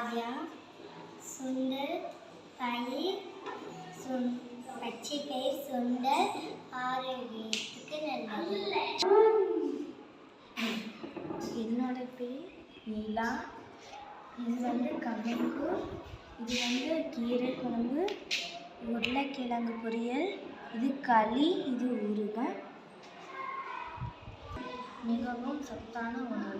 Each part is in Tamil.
காவியா சுண்டல் பயிர் சுண் பச்சை பயிர் சுண்டல் ஆரோக்கியத்துக்கு நல்லது. என்னோட பேர் நிலா. இது வந்து கம்பங்கு. இது வந்து கீரை குழம்பு உருளைக்கிழங்கு பொரியல் இது களி இது ஊறுகாய். மிகவும் சத்தான உணவு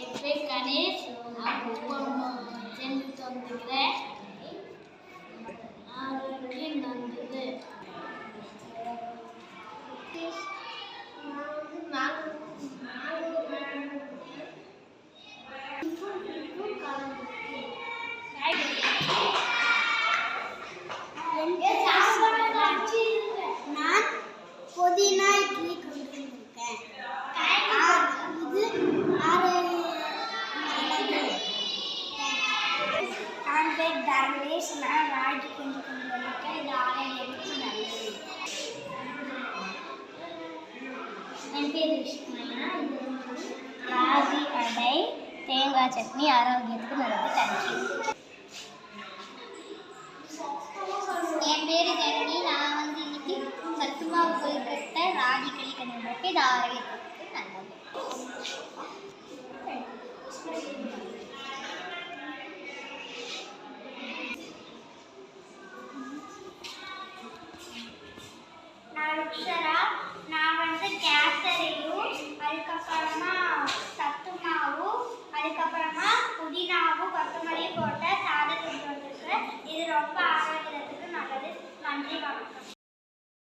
என் பேர் கணேஷ் நான் ஒவ்வொன்றும் சென்று தந்துக்கிறேன் ஆரோக்கியம் நல்லது நான் புதினா இட்லி கொண்டு வந்திருக்கேன் இது ஆறு நான் பேர் தர்மேஷ் நான் ராஜி கொண்டு கொண்டு வந்திருக்கேன் இது ஆரோக்கியத்துக்கு நல்லது என் பேர் விஷ்ணுயா தேங்காய் சட்னி ஆரோக்கியத்துக்கு நல்லது. தேங்க்யூ என் பேர் ஜனனி நான் வந்து இன்னைக்கு சத்துமாவு கொழுக்கட்டை ராகி களி கண்டிப்பாக இது ஆரோக்கியத்துக்கு நல்லது. நான்